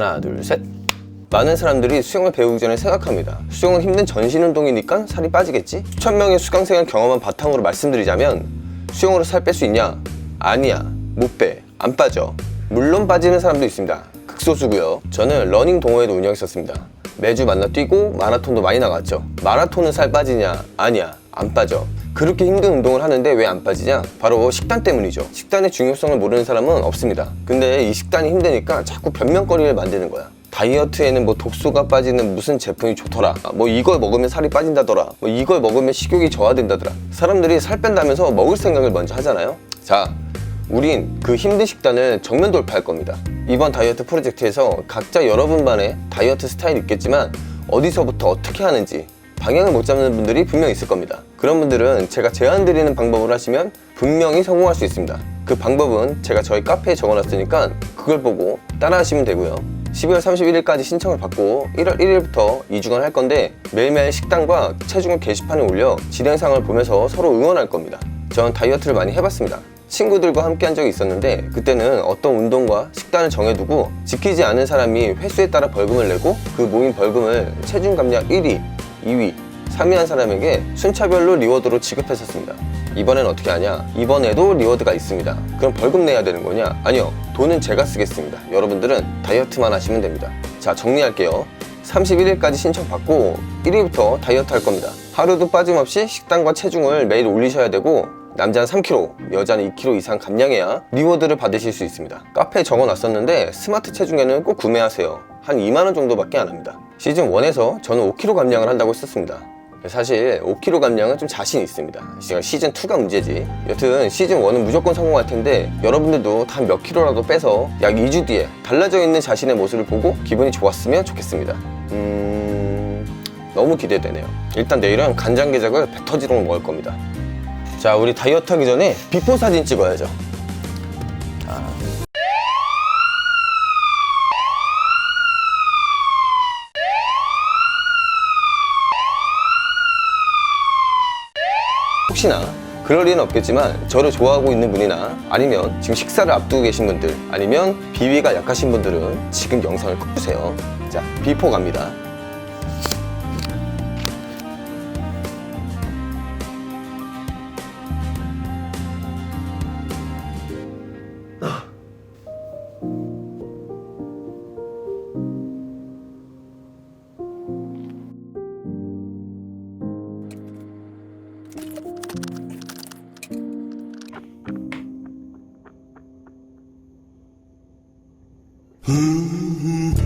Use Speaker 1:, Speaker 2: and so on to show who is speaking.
Speaker 1: 하나, 둘, 셋. 많은 사람들이 수영을 배우기 전에 생각합니다. 수영은 힘든 전신 운동이니까 살이 빠지겠지? 수천 명의 수강생을 경험한 바탕으로 말씀드리자면 수영으로 살 뺄 수 있냐? 아니야. 못 빼. 안 빠져. 물론 빠지는 사람도 있습니다. 극소수고요. 저는 러닝 동호회도 운영했었습니다. 매주 만나 뛰고 마라톤도 많이 나갔죠. 마라톤은 살 빠지냐? 아니야. 안 빠져. 그렇게 힘든 운동을 하는데 왜 안 빠지냐? 바로 식단 때문이죠. 식단의 중요성을 모르는 사람은 없습니다. 근데 이 식단이 힘드니까 자꾸 변명거리를 만드는 거야. 다이어트에는 뭐 독소가 빠지는 무슨 제품이 좋더라. 아, 뭐 이걸 먹으면 살이 빠진다더라. 뭐 이걸 먹으면 식욕이 저하된다더라. 사람들이 살 뺀다면서 먹을 생각을 먼저 하잖아요. 자, 우린 그 힘든 식단을 정면 돌파할 겁니다. 이번 다이어트 프로젝트에서 각자 여러분만의 다이어트 스타일이 있겠지만 어디서부터 어떻게 하는지 방향을 못 잡는 분들이 분명 있을 겁니다. 그런 분들은 제가 제안 드리는 방법을 하시면 분명히 성공할 수 있습니다. 그 방법은 제가 저희 카페에 적어놨으니까 그걸 보고 따라하시면 되고요. 12월 31일까지 신청을 받고 1월 1일부터 2주간 할 건데 매일매일 식단과 체중을 게시판에 올려 진행상을 보면서 서로 응원할 겁니다. 전 다이어트를 많이 해봤습니다. 친구들과 함께 한 적이 있었는데 그때는 어떤 운동과 식단을 정해두고 지키지 않은 사람이 횟수에 따라 벌금을 내고 그 모인 벌금을 체중 감량 1위, 2위, 3위 한 사람에게 순차별로 리워드로 지급했었습니다. 이번엔 어떻게 하냐? 이번에도 리워드가 있습니다. 그럼 벌금 내야 되는 거냐? 아니요. 돈은 제가 쓰겠습니다. 여러분들은 다이어트만 하시면 됩니다. 자, 정리할게요. 31일까지 신청받고 1위부터 다이어트 할 겁니다. 하루도 빠짐없이 식단과 체중을 매일 올리셔야 되고 남자는 3kg, 여자는 2kg 이상 감량해야 리워드를 받으실 수 있습니다. 카페에 적어 놨었는데 스마트 체중에는 꼭 구매하세요. 한 2만원 정도밖에 안 합니다. 시즌 1에서 저는 5kg 감량을 한다고 했었습니다. 사실 5kg 감량은 좀 자신 있습니다. 제가 시즌 2가 문제지. 여튼 시즌 1은 무조건 성공할 텐데 여러분들도 단 몇 킬로라도 빼서 약 2주 뒤에 달라져 있는 자신의 모습을 보고 기분이 좋았으면 좋겠습니다. 음... 너무 기대되네요. 일단 내일은 간장게장을 배 터지도록 먹을 겁니다. 자, 우리 다이어트 하기 전에 비포 사진 찍어야죠. 자. 혹시나 그럴 리는 없겠지만 저를 좋아하고 있는 분이나 아니면 지금 식사를 앞두고 계신 분들 아니면 비위가 약하신 분들은 지금 영상을 꺼주세요. 자, 비포 갑니다.
Speaker 2: Mm-hmm.